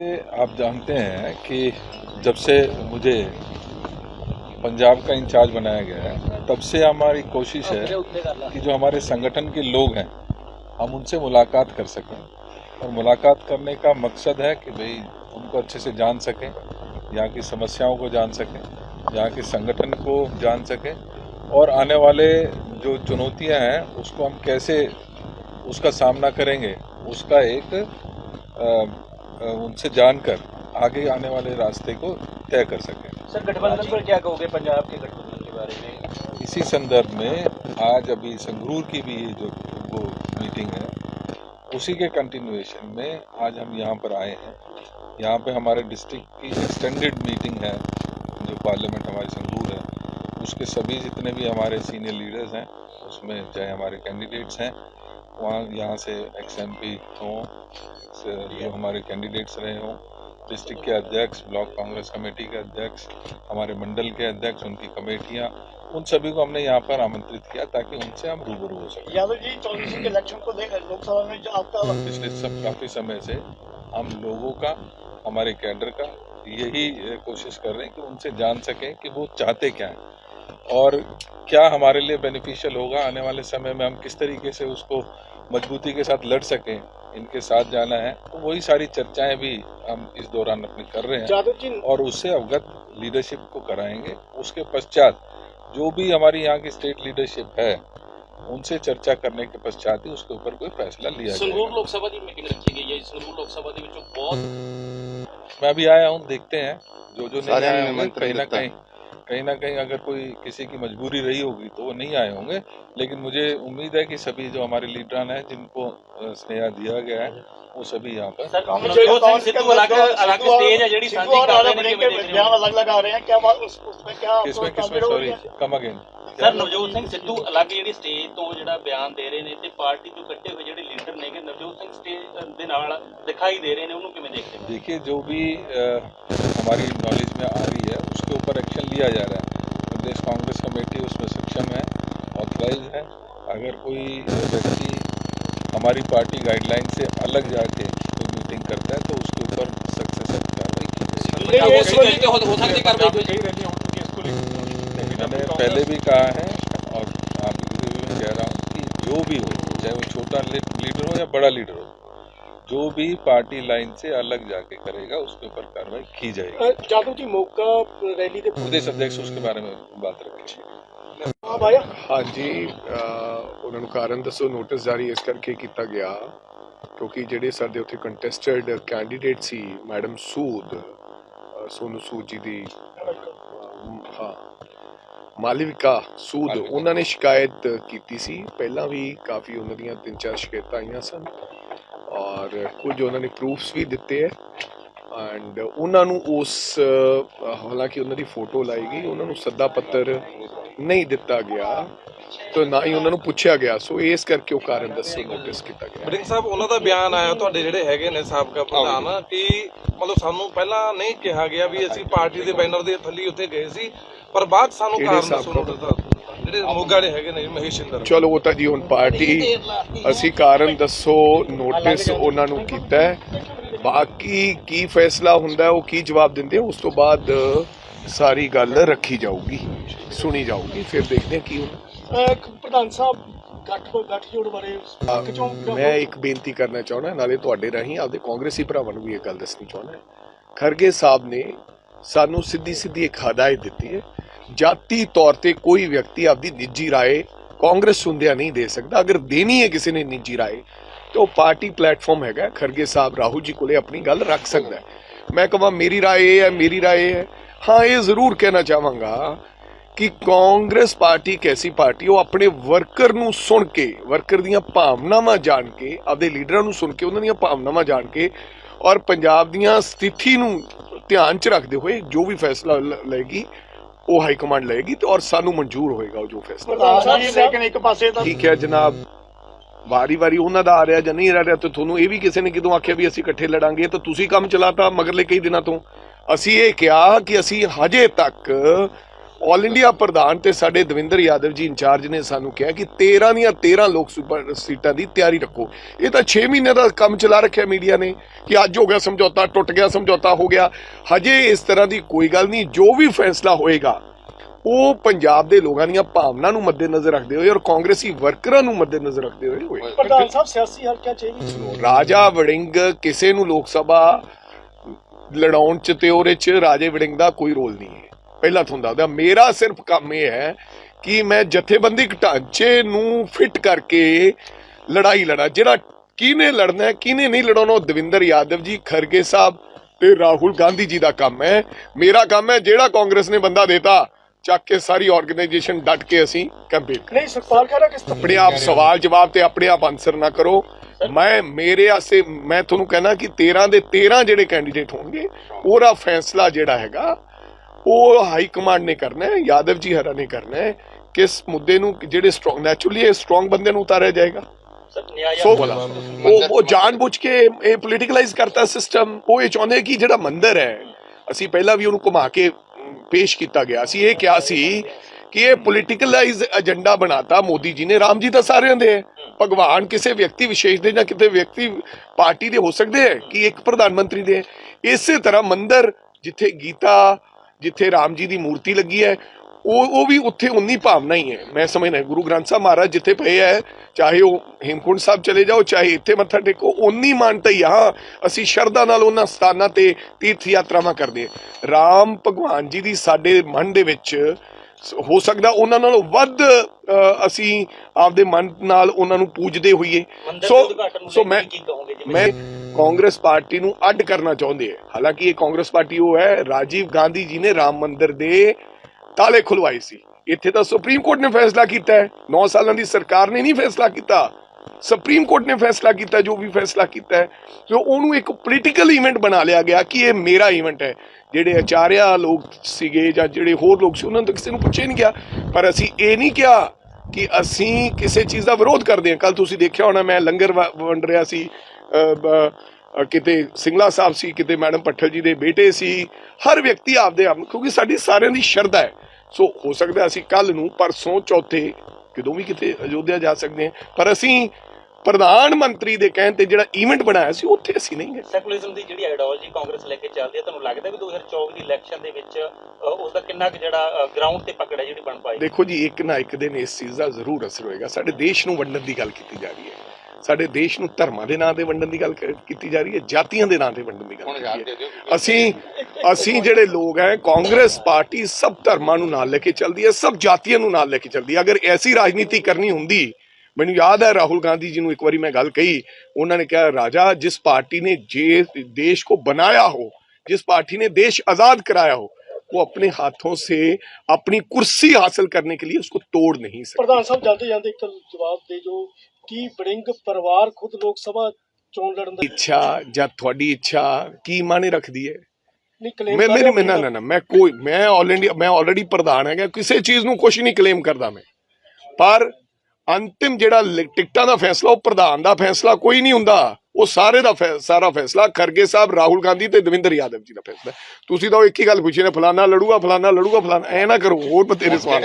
आप जानते हैं कि जब से मुझे पंजाब का इंचार्ज बनाया गया है तब से हमारी कोशिश है कि जो हमारे संगठन के लोग हैं हम उनसे मुलाकात कर सकें। और मुलाकात करने का मकसद है कि भाई उनको अच्छे से जान सकें यहाँ की समस्याओं को जान सकें यहाँ के संगठन को जान सकें और आने वाले जो चुनौतियाँ हैं उसको हम कैसे उसका सामना करेंगे उसका एक अ, उनसे जानकर आगे आने वाले रास्ते को तय कर सकें। सर गठबंधन पर क्या कहोगे पंजाब के गठबंधन के बारे में? इसी संदर्भ में आज अभी संगरूर की भी जो वो मीटिंग है उसी के कंटिन्यूएशन में आज हम यहाँ पर आए हैं। यहाँ पे हमारे डिस्ट्रिक्ट की एक्सटेंडेड मीटिंग है जो पार्लियामेंट हमारी संगरूर है। उसके सभी जितने भी हमारे सीनियर लीडर्स हैं उसमें चाहे हमारे कैंडिडेट्स हैं वहाँ यहाँ से एक्स एम पी हों जो हमारे कैंडिडेट्स रहे हों डिस्ट्रिक्ट के अध्यक्ष ब्लॉक कांग्रेस कमेटी के अध्यक्ष हमारे मंडल के अध्यक्ष उनकी कमेटियाँ उन सभी को हमने यहाँ पर आमंत्रित किया ताकि उनसे हम रूबरू हो सकें। यादव जी चौधरी के इलेक्शन को लेकर लोकसभा में जो आपका पिछले सब काफ़ी समय से हम लोगों का हमारे कैडर का यही कोशिश कर रहे हैं कि उनसे जान सकें कि वो चाहते क्या हैं। और क्या हमारे लिए बेनिफिशियल होगा आने वाले समय में हम किस तरीके से उसको मजबूती के साथ लड़ सके इनके साथ जाना है तो वही सारी चर्चाएँ भी हम इस दौरान अपने कर रहे हैं। और उससे अवगत लीडरशिप को कराएँगे। उसके पश्चात जो भी हमारी यहाँ की स्टेट लीडरशिप है उनसे चर्चा करने के पश्चात ही उसके ऊपर कोई फैसला लिया संगरूर लोकसभा में लोकसभा में जो बहुत मैं अभी आया हूँ देखते हैं। जो जो नहीं आया कहीं ना कहीं कहीं ना कहीं अगर कोई किसी की मजबूरी रही होगी तो वो नहीं आए होंगे लेकिन मुझे उम्मीद है कि सभी जो हमारे लीडरान हैं जिनको अ, स्नेहा दिया गया है वो सभी यहाँ पर सर कांग्रेस नवजोत के ਸਿੰਘ ਸਿੱਧੂ ਅਲੱਗ ਅਲੱਗ ਸਟੇਜ ਹੈ ਜਿਹੜੀ सिद्धू ਸਾਂਝੀ और ਕਰ ਰਹੇ राणा ਨੇ बने ਕਿਵੇਂ के ਦੇਖ ਰਹੇ बयान ਹੋ अलग अलग आ रहे हैं क्या बात उस, उसमें क्या किसमें आपको किसमें तामीर हो सॉरी रही है? Come again sir Navjot Singh Sidhu ਅਲੱਗ ਜਿਹੜੀ ਸਟੇਜ ਤੋਂ ਜਿਹੜਾ ਬਿਆਨ ਦੇ ਰਹੇ ਨੇ ਤੇ ਪਾਰਟੀ ਤੋਂ ਕੱਟੇ ਹੋਏ ਜਿਹੜੇ ਲੀਡਰ ਨੇਗੇ ਨਵਜੋਤ ਸਿੰਘ ਸਟੇਜ ਦੇ ਨਾਲ ਦਿਖਾਈ ਦੇ ਰਹੇ ਨੇ ਉਹਨੂੰ ਕਿਵੇਂ ਦੇਖਦੇ ਹੋ देखिए जो भी अ, हमारी नॉलेज में आ रही है उसके ऊपर एक्शन लिया जा रहा है प्रदेश कांग्रेस कमेटी उसमें सक्षम है ऑथराइज है अगर कोई व्यक्ति हमारी पार्टी गाइडलाइन से अलग जाके कोई मीटिंग करता है तो उसके ऊपर सख्त से सख्त कार्रवाई की जाएगी नहीं, ਹੋ इस ਸਕਦੀ वक्त- ਤੇ हो हो सकती कार्रवाई कोई मैंने पहले भी कहा है और आपके भी मैं कह रहा हूँ कि जो भी हो चाहे वो छोटा लीडर हो या बड़ा लीडर हो जो भी पार्टी लाइन से अलग जाके करेगा उसके ऊपर कार्रवाई की जाएगी यादव जी मौका रैली के प्रदेश अध्यक्ष उसके बारे में बात रखेंगे आप आया ਹਾਂਜੀ ਅਹ ਉਹਨਾਂ ਨੂੰ ਕਾਰਨ ਦੱਸੋ ਨੋਟਿਸ ਜਾਰੀ ਇਸ ਕਰਕੇ ਕੀਤਾ ਗਿਆ ਕਿਉਂਕਿ ਜਿਹੜੇ ਸਾਡੇ ਉੱਥੇ ਕੰਟੈਸਟਡ ਕੈਂਡੀਡੇਟ ਸੀ ਮੈਡਮ ਸੂਦ ਅਹ ਸੋਨੂ ਸੂਦ ਜੀ ਦੀ ਅਹ, ਹਾਂ ਮਾਲਵਿਕਾ ਸੂਦ ਮਾਲਵਿਕਾ। ਉਹਨਾਂ ਨੇ ਸ਼ਿਕਾਇਤ ਕੀਤੀ ਸੀ ਪਹਿਲਾਂ ਵੀ ਕਾਫੀ ਉਹਨਾਂ ਦੀਆਂ ਤਿੰਨ ਚਾਰ ਸ਼ਿਕਾਇਤਾਂ ਆਈਆਂ ਸਨ ਔਰ ਕੁਝ ਉਹਨਾਂ ਨੇ ਪ੍ਰੂਫਸ ਵੀ ਦਿੱਤੇ ਹੈ। ਐਂਡ ਉਹਨਾਂ ਨੂੰ ਉਸ ਹਾਲਾਂਕਿ ਉਹਨਾਂ ਦੀ ਫੋਟੋ ਲਾਈ ਗਈ ਉਹਨਾਂ ਨੂੰ ਸੱਦਾ ਪੱਤਰ ਨਹੀਂ ਦਿੱਤਾ ਗਿਆ ਤੇ ਨਾ ਹੀ ਉਹਨਾਂ ਨੂੰ ਪੁੱਛਿਆ ਗਿਆ। ਸੋ ਇਸ ਕਰਕੇ ਉਹ ਕਾਰਨ ਦੱਸੋ ਨੋਟਿਸ ਕੀਤਾ ਗਿਆ। ਬ੍ਰਿੰਗ ਸਾਹਿਬ ਉਹਨਾਂ ਦਾ ਬਿਆਨ ਆਇਆ ਤੁਹਾਡੇ ਜਿਹੜੇ ਹੈਗੇ ਨੇ ਸਾਬਕਾ ਪ੍ਰਧਾਨ ਕਿ ਮਤਲਬ ਸਾਨੂੰ ਪਹਿਲਾਂ ਨਹੀਂ ਕਿਹਾ ਗਿਆ ਵੀ ਅਸੀਂ ਪਾਰਟੀ ਦੇ ਬੈਨਰ ਦੇ ਥੱਲੇ ਉੱਥੇ ਗਏ ਸੀ ਪਰ ਬਾਅਦ ਸਾਨੂੰ ਕਾਰਨ ਦੱਸੋ ਨੋਟਿਸ ਦਾ ਜਿਹੜੇ ਮੋਗਾ ਦੇ ਹੈਗੇ ਨੇ ਮਹੇਸ਼ ਇੰਦਰ। ਚਲੋ ਉਹ ਤਾਂ ਜੀ ਹੁਣ ਪਾਰਟੀ ਅਸੀਂ ਕਾਰਨ ਦੱਸੋ ਨੋਟਿਸ ਉਹਨਾਂ ਨੂੰ ਕੀਤਾ ਹੈ। ਬਾਕੀ ਕੀ ਫੈਸਲਾ ਹੁੰਦਾ ਹੈ, ਉਹ ਕੀ ਜਵਾਬ ਦਿੰਦੇ ਆ, ਉਸ ਤੋਂ ਬਾਅਦ ਸਾਰੀ ਗੱਲ ਰੱਖੀ ਜਾਊਗੀ ਸੁਣੀ ਜਾਊਗੀ ਫਿਰ ਦੇਖਦੇ ਹਾਂ ਕੀ ਹੁੰਦਾ। ਪ੍ਰਧਾਨ ਸਾਹਿਬ ਗੱਠ ਗੱਠਜੋੜ ਬਾਰੇ ਕਿਚੋਂ ਮੈਂ ਇੱਕ ਬੇਨਤੀ ਕਰਨਾ ਚਾਹੁੰਦਾ ਨਾਲੇ ਤੁਹਾਡੇ ਰਾਹੀਂ ਆਪਦੇ ਕਾਂਗਰਸੀ ਭਰਾਵਾਂ ਨੂੰ ਵੀ ਇਹ ਗੱਲ ਦੱਸਣੀ ਚਾਹੁੰਦਾ। ਖਰਗੇ ਸਾਹਿਬ ਨੇ ਸਾਨੂੰ ਸਿੱਧੀ ਸਿੱਧੀ ਇੱਕ ਹਦਾਇਤ ਦਿੱਤੀ ਹੈ ਜਾਤੀ ਤੌਰ ਤੇ ਕੋਈ ਵਿਅਕਤੀ ਆਪਦੀ ਨਿੱਜੀ رائے ਕਾਂਗਰਸ ਹੁੰਦਿਆਂ ਨਹੀਂ ਦੇ ਸਕਦਾ ਅਗਰ ਦੇਣੀ ਹੈ ਕਿਸੇ ਨੇ ਨਿੱਜੀ رائے ਤੇ ਉਹ ਪਾਰਟੀ ਪਲੇਟਫਾਰਮ ਹੈਗਾ ਖਰਗੇ ਸਾਹਿਬ ਰਾਹੁਲ ਜੀ ਕੋਲੇ ਆਪਣੀ ਗੱਲ ਰੱਖ ਸਕਦਾ ਹੈ ਮੈਂ ਕਹਾਂ ਮੇਰੀ رائے ਇਹ ਹੈ ਮੇਰੀ رائے ਇਹ ਹੈ ਹਾਂ ਇਹ ਜ਼ਰੂਰ ਕਹਿਣਾ ਚਾਹਾਂਗਾ ਕਿ ਕਾਂਗਰਸ ਪਾਰਟੀ ਇੱਕ ਐਸੀ ਪਾਰਟੀ ਉਹ ਆਪਣੇ ਵਰਕਰ ਨੂੰ ਸੁਣ ਕੇ ਵਰਕਰ ਦੀਆਂ ਭਾਵਨਾਵਾਂ ਜਾਣ ਕੇ ਆਪਦੇ ਲੀਡਰਾਂ ਨੂੰ ਸੁਣ ਕੇ ਉਹਨਾਂ ਦੀਆਂ ਭਾਵਨਾਵਾਂ ਜਾਣ ਕੇ ਔਰ ਪੰਜਾਬ ਦੀਆਂ ਸਥਿਤੀ ਨੂੰ ਧਿਆਨ 'ਚ ਰੱਖਦੇ ਹੋਏ ਜੋ ਵੀ ਫੈਸਲਾ ਲ- ਲਏਗੀ ਉਹ ਹਾਈ ਕਮਾਂਡ ਲਏਗੀ ਤੇ ਔਰ ਸਾਨੂੰ ਮਨਜ਼ੂਰ ਹੋਏਗਾ ਉਹ ਜੋ ਫੈਸਲਾ। ਪ੍ਰਧਾਨ ਸਾਹਿਬ ਜੀ ਲੇਕਿਨ ਇੱਕ ਪਾਸੇ ਤਾਂ ਠੀਕ ਹੈ ਜਨਾਬ। ਵਾਰੀ ਵਾਰੀ ਉਹਨਾਂ ਦਾ ਆ ਰਿਹਾ ਜਾਂ ਨਹੀਂ ਆ ਰਿਹਾ ਤੇ ਤੁਹਾਨੂੰ ਇਹ ਵੀ ਕਿਸੇ ਨੇ ਕਿਦੋਂ ਆਖਿਆ ਵੀ ਅਸੀਂ ਇਕੱਠੇ ਲੜਾਂਗੇ ਤਾਂ ਤੁਸੀਂ ਕੰਮ ਚਲਾਤਾ ਮਗਰਲੇ ਕਈ ਦਿਨਾਂ ਤੋਂ। ਅਸੀਂ ਇਹ ਕਿਹਾ ਕਿ ਅਸੀਂ ਹਜੇ ਤੱਕ ਆਲ ਇੰਡੀਆ ਪ੍ਰਧਾਨ ਤੇ ਸਾਡੇ ਦਵਿੰਦਰ ਯਾਦਵ ਜੀ ਇੰਚਾਰਜ ਨੇ ਸਾਨੂੰ ਕਿਹਾ ਕਿ 13 ਦੀਆਂ 13 ਲੋਕ ਸਭਾ ਸੀਟਾਂ ਦੀ ਤਿਆਰੀ ਰੱਖੋ। ਇਹ ਤਾਂ 6 ਮਹੀਨੇ ਦਾ ਕੰਮ ਚਲਾ ਰੱਖਿਆ ਮੀਡੀਆ ਨੇ ਕਿ ਅੱਜ ਹੋ ਗਿਆ ਸਮਝੌਤਾ ਟੁੱਟ ਗਿਆ ਸਮਝੌਤਾ ਹੋ ਗਿਆ। ਹਜੇ ਇਸ ਤਰ੍ਹਾਂ ਦੀ ਕੋਈ ਗੱਲ ਨਹੀਂ ਜੋ ਵੀ ਫੈਸਲਾ ਹੋਏਗਾ ਉਹ ਪੰਜਾਬ ਦੇ ਲੋਕਾਂ ਦੀਆਂ ਭਾਵਨਾ ਨੂੰ ਮੱਦੇਨਜ਼ਰ ਰੱਖਦੇ ਹੋਏ ਔਰ ਕਾਂਗਰਸੀ ਵਰਕਰਾਂ ਨੂੰ ਮੱਦੇਨਜ਼ਰ ਰੱਖਦੇ ਹੋਏ ਹੋਏ। ਪ੍ਰਧਾਨ ਸਾਹਿਬ ਸਿਆਸੀ ਹਲਕਿਆਂ ਚ ਰਾਜਾ ਵੜਿੰਗ ਕਿਸੇ ਨੂੰ ਲੋਕ ਸਭਾ ਲੜਾਉਣ ਚ ਤੇ ਉਹਦੇ ਚ ਰਾਜੇ ਵੜਿੰਗ ਦਾ ਕੋਈ ਰੋਲ ਨਹੀਂ ਹੈ। ਪਹਿਲਾਂ ਤੁਹਾਨੂੰ ਦੱਸਦਾ ਮੇਰਾ ਸਿਰਫ ਕੰਮ ਇਹ ਹੈ ਕਿ ਮੈਂ ਜਥੇਬੰਦਿਕ ਢਾਂਚੇ ਨੂੰ ਫਿੱਟ ਕਰਕੇ ਲੜਾਈ ਲੜਾ। ਜਿਹੜਾ ਕਿਹਨੇ ਲੜਨਾ ਹੈ ਕਿਹਨੇ ਨਹੀਂ ਲੜਾਉਣਾ ਉਹ ਦਵਿੰਦਰ ਯਾਦਵ ਜੀ ਖਰਗੇ ਸਾਹਿਬ ਤੇ ਰਾਹੁਲ ਗਾਂਧੀ ਜੀ ਦਾ ਕੰਮ ਹੈ। ਮੇਰਾ ਕੰਮ ਹੈ ਜਿਹੜਾ ਕਾਂਗਰਸ ਨੇ ਬੰਦਾ ਦੇਤਾ ਚੱਕ ਕੇ ਸਾਰੀ ਆਰਗੇਨਾਈਜੇਸ਼ਨ ਡਟ ਕੇ ਅਸੀਂ ਕੈਂਪੇਨ ਨਹੀਂ ਸੁਖਪਾਲ ਕਹਿ ਰਿਹਾ ਕਿ ਆਪਣੇ ਆਪ ਸਵਾਲ ਜਵਾਬ ਤੇ ਆਪਣੇ ਆਪ ਆਨਸਰ ਨਾ ਕਰੋ। ਮੈਂ ਮੇਰੇ ਆਸੇ ਮੈਂ ਤੁਹਾਨੂੰ ਕਹਿਣਾ ਕਿ 13 ਦੇ 13 ਜਿਹੜੇ ਕੈਂਡੀਡੇਟ ਹੋਣਗੇ ਉਹਦਾ ਫੈਸਲਾ ਜਿਹੜਾ ਹੈਗਾ ਉਹ ਹਾਈ ਕਮਾਂਡ ਨੇ ਕਰਨਾ ਹੈ ਯਾਦਵ ਜੀ ਹਰਾ ਨੇ ਕਰਨਾ ਹੈ ਕਿਸ ਮੁੱਦੇ ਨੂੰ ਜਿਹੜੇ ਸਟਰੋਂਗ ਨੈਚੁਰਲੀ ਇਹ ਸਟਰੋਂਗ ਬੰਦੇ ਨੂੰ ਉਤਾਰਿਆ ਜਾਏਗਾ। ਸੋ ਉਹ ਉਹ ਜਾਣਬੁੱਝ ਕੇ ਇਹ ਪੋਲੀਟੀਕਲਾਈਜ਼ ਕਰਤਾ ਸਿਸਟਮ ਉਹ ਇਹ ਚਾਹੁੰਦੇ ਕਿ ਜਿਹੜਾ ਮੰਦਰ ਹੈ ਅਸੀਂ ਪਹਿਲਾਂ ਵੀ ਉਹਨੂੰ ਘੁਮਾ ਕੇ ਪੇਸ਼ ਕੀਤਾ ਗਿਆ। ਸੀ ਇਹ ਕਿਹਾ ਸੀ ਕਿ ਇਹ ਪੋਲੀਟੀਕਲਾਈਜ਼ ਏਜੰਡਾ ਬਣਾਤਾ ਮੋਦੀ ਜੀ ਨੇ। ਰਾਮ ਜੀ ਤਾਂ ਸਾਰਿਆਂ ਦੇ ਭਗਵਾਨ ਕਿਸੇ ਵਿਅਕਤੀ ਵਿਸ਼ੇਸ਼ ਦੇ ਜਾਂ ਕਿਤੇ ਵਿਅਕਤੀ ਪਾਰਟੀ ਦੇ ਹੋ ਸਕਦੇ ਹੈ ਕਿ ਇੱਕ ਪ੍ਰਧਾਨ ਮੰਤਰੀ ਦੇ। ਇਸੇ ਤਰ੍ਹਾਂ ਮੰਦਰ ਜਿੱਥੇ ਗੀਤਾ ਜਿੱਥੇ ਰਾਮ ਜੀ ਦੀ ਮੂਰਤੀ ਲੱਗੀ ਹੈ ਉਹ ਉਹ ਵੀ ਉੱਥੇ ਉਨੀ ਭਾਵਨਾ ਹੀ ਹੈ। ਮੈਂ ਸਮਝਦਾ ਗੁਰੂ ਗ੍ਰੰਥ ਸਾਹਿਬ ਮਹਾਰਾਜ ਜਿੱਥੇ ਪਏ ਹੈ ਚਾਹੇ ਉਹ ਹੇਮਕੁੰਡ ਸਾਹਿਬ ਚਲੇ ਜਾਓ ਚਾਹੇ ਇੱਥੇ ਮੱਥਾ ਟੇਕੋ ਉਨੀ ਮਾਨਤਾ ਹੀ ਆ। ਅਸੀਂ ਸ਼ਰਧਾ ਨਾਲ ਉਹਨਾਂ ਸਥਾਨਾਂ ਤੇ ਤੀਰਥ ਯਾਤਰਾਵਾਂ ਕਰਦੇ ਹਾਂ। ਰਾਮ ਭਗਵਾਨ ਜੀ ਦੀ ਸਾਡੇ ਮਨ ਦੇ ਵਿੱਚ ਹੋ ਸਕਦਾ ਉਹਨਾਂ ਨਾਲੋਂ ਵੱਧ ਅਸੀਂ ਆਪਦੇ ਮਨ ਨਾਲ ਉਹਨਾਂ ਨੂੰ ਪੂਜਦੇ ਹੋਈਏ। ਸੋ ਸੋ ਮੈਂ ਮੈਂ ਕਾਂਗਰਸ ਪਾਰਟੀ ਨੂੰ ਅੱਡ ਕਰਨਾ ਚਾਹੁੰਦੇ ਹੈ। ਹਾਲਾਂਕਿ ਇਹ ਕਾਂਗਰਸ ਪਾਰਟੀ ਉਹ ਹੈ, ਰਾਜੀਵ ਗਾਂਧੀ ਜੀ ਨੇ ਰਾਮ ਮੰਦਿਰ ਦੇ ਤਾਲੇ ਖੁਲਵਾਏ ਸੀ। ਇੱਥੇ ਤਾਂ ਸੁਪਰੀਮ ਕੋਰਟ ਨੇ ਫੈਸਲਾ ਕੀਤਾ ਹੈ। 9 ਸਾਲਾਂ ਦੀ ਸਰਕਾਰ ਨੇ ਨਹੀਂ ਫੈਸਲਾ ਕੀਤਾ। ਸੁਪਰੀਮ ਕੋਰਟ ਨੇ ਫੈਸਲਾ ਕੀਤਾ, ਜੋ ਵੀ ਫੈਸਲਾ ਕੀਤਾ ਹੈ। ਸੋ ਉਹਨੂੰ ਇੱਕ ਪੋਲੀਟੀਕਲ ਇਵੈਂਟ ਬਣਾ ਲਿਆ ਗਿਆ ਕਿ ਇਹ ਮੇਰਾ ਇਵੈਂਟ ਹੈ। ਜਿਹੜੇ ਆਚਾਰਿਆ ਲੋਕ ਸੀਗੇ ਜਾਂ ਜਿਹੜੇ ਹੋਰ ਲੋਕ ਸੀ, ਉਹਨਾਂ ਤੋਂ ਕਿਸੇ ਨੂੰ ਪੁੱਛੇ ਨਹੀਂ ਗਿਆ। ਪਰ ਅਸੀਂ ਇਹ ਨਹੀਂ ਕਿਹਾ ਕਿ ਅਸੀਂ ਕਿਸੇ ਚੀਜ਼ ਦਾ ਵਿਰੋਧ ਕਰਦੇ ਹਾਂ। ਕੱਲ ਤੁਸੀਂ ਦੇਖਿਆ ਹੋਣਾ, ਮੈਂ ਲੰਗਰ ਵੰਡ ਰਿਹਾ ਸੀ। ਕਿਤੇ ਸਿੰਗਲਾ ਸਾਹਿਬ ਸੀ ਕਿਤੇ ਮੈਡਮ ਪੱਠਲ ਜੀ ਦੇ ਬੇਟੇ ਸੀ ਹਰ ਵਿਅਕਤੀ ਆਪਦੇ ਆਪ ਕਿਉਂਕਿ ਸਾਡੀ ਸਾਰਿਆਂ ਦੀ ਸ਼ਰਧਾ ਹੈ। ਸੋ ਹੋ ਸਕਦਾ ਅਸੀਂ ਕੱਲ ਨੂੰ ਪਰਸੋਂ ਚੌਥੇ ਕਦੋਂ ਵੀ ਕਿਤੇ ਅਯੋਧਿਆ ਜਾ ਸਕਦੇ ਹਾਂ ਪਰ ਅਸੀਂ ਪ੍ਰਧਾਨ ਮੰਤਰੀ ਦੇ ਕਹਿਣ ਤੇ ਜਿਹੜਾ ਇਵੈਂਟ ਬਣਾਇਆ ਸੀ ਉੱਥੇ ਅਸੀਂ ਨਹੀਂ ਗਏ। ਸੈਕੂਲਰਿਜ਼ਮ ਦੀ ਜਿਹੜੀ ਆਈਡੀਓਲੋਜੀ ਕਾਂਗਰਸ ਲੈ ਕੇ ਚੱਲਦੀ ਹੈ ਤੁਹਾਨੂੰ ਲੱਗਦਾ ਵੀ 2024 ਦੀ ਇਲੈਕਸ਼ਨ ਦੇ ਵਿੱਚ ਉਸ ਦਾ ਕਿੰਨਾ ਕੁ ਜਿਹੜਾ ਗਰਾਊਂਡ ਤੇ ਪਕੜ ਹੈ ਜਿਹੜੀ ਬਣ ਪਾਈ? ਦੇਖੋ ਜੀ ਇੱਕ ਨਾ ਇੱਕ ਦਿਨ ਇਸ ਚੀਜ਼ ਦਾ ਜ਼ਰੂਰ ਅਸਰ ਹੋਏਗਾ। ਸਾਡੇ ਦੇਸ਼ ਨੂੰ ਵੰਡਣ ਦੀ ਗੱਲ ਕੀਤੀ ਜਾ ਰਹੀ ਹੈ। ਸਾਡੇ ਦੇਸ਼ ਨੂੰ ਧਰਮਾਂ ਦੇ ਨਾਂ ਤੇ ਵੰਡਣ ਦੀ ਗੱਲ ਕੀਤੀ ਜਾ ਰਹੀ ਹੈ ਜਾਤੀਆਂ ਦੇ ਨਾਂ ਤੇ ਵੰਡਣ ਦੀ ਗੱਲ ਅਸੀਂ ਅਸੀਂ ਜਿਹੜੇ ਲੋਕ ਹੈ ਕਾਂਗਰਸ ਪਾਰਟੀ ਸਭ ਧਰਮਾਂ ਨੂੰ ਨਾਲ ਲੈ ਕੇ ਚੱਲਦੀ ਹੈ ਸਭ ਜਾਤੀਆਂ ਨੂੰ ਨਾਲ ਲੈ ਕੇ ਚੱਲਦੀ ਹੈ। ਅਗਰ ਐਸੀ ਰਾਜਨੀਤੀ ਕਰਨੀ ਹੁੰਦੀ ਮੈਨੂੰ ਯਾਦ ਹੈ ਰਾਹੁਲ ਗਾਂਧੀ ਜੀ ਨੂੰ ਇੱਕ ਵਾਰੀ ਮੈਂ ਗੱਲ ਕਹੀ ਉਹਨਾਂ ਨੇ ਕਿਹਾ ਰਾਜਾ ਜਿਸ ਪਾਰਟੀ ਨੇ ਜੇ ਦੇਸ਼ ਕੋ ਬਣਾਇਆ ਹੋ ਜਿਸ ਪਾਰਟੀ ਨੇ ਦੇਸ਼ ਆਜ਼ਾਦ ਕਰਾਇਆ ਹੋ वो अपने हाथों से अपनी कुर्सी हासिल करने के लिए उसको तोड़ नहीं सकते ਪ੍ਰਧਾਨ ਸਾਹਿਬ ਜਾਂਦੇ ਜਾਂਦੇ ਇੱਕ ਜਵਾਬ ਦੇ ਜੋ ਕੀ ਬੜਿੰਗ ਪਰਿਵਾਰ ਖੁਦ ਲੋਕ ਸਭਾ ਚੋਣ ਲੜਨ ਦਾ ਇੱਛਾ ਜਾਂ ਤੁਹਾਡੀ ਇੱਛਾ ਕੀ ਮਾਨੇ ਰੱਖਦੀ ਹੈ ਨਹੀਂ claim ਮੈਂ ਕਰ ਮੇਰੇ ਰਿਹਾ ਮੈਂ ਨਾ ਨਾ ਨਾ ਮੈਂ ਕੋਈ ਮੈਂ ਆਲ ਇੰਡੀਆ ਮੈਂ ਆਲਰੇਡੀ ਪ੍ਰਧਾਨ ਹੈਗਾ ਕਿਸੇ ਚੀਜ਼ ਨੂੰ ਕੁਝ ਨਹੀਂ ਕਲੇਮ ਕਰਦਾ ਮੈਂ ਪਰ ਅੰਤਿਮ ਜਿਹੜਾ ਲ- ਟਿਕਟਾਂ ਦਾ ਫੈਸਲਾ ਉਹ ਪ੍ਰਧਾਨ ਦਾ ਫੈਸਲਾ ਕੋਈ ਨਹੀਂ ਹੁੰਦਾ ਉਹ ਸਾਰੇ ਦਾ ਸਾਰਾ ਫੈਸਲਾ ਖਰਗੇ ਸਾਹਿਬ, ਰਾਹੁਲ ਗਾਂਧੀ ਤੇ ਦਵਿੰਦਰ ਯਾਦਵ ਜੀ ਦਾ ਫੈਸਲਾ ਤੁਸੀਂ ਤਾਂ ਉਹ ਇੱਕ ਹੀ ਗੱਲ ਪੁੱਛੀ ਨੇ, ਫਲਾਨਾ ਲੜੂਗਾ ਫਲਾਨਾ ਲੜੂਗਾ ਫਲਾਨਾ ਐ ਨਾ ਕਰੋ, ਹੋਰ ਬਤੇਰੇ ਸਵਾਲ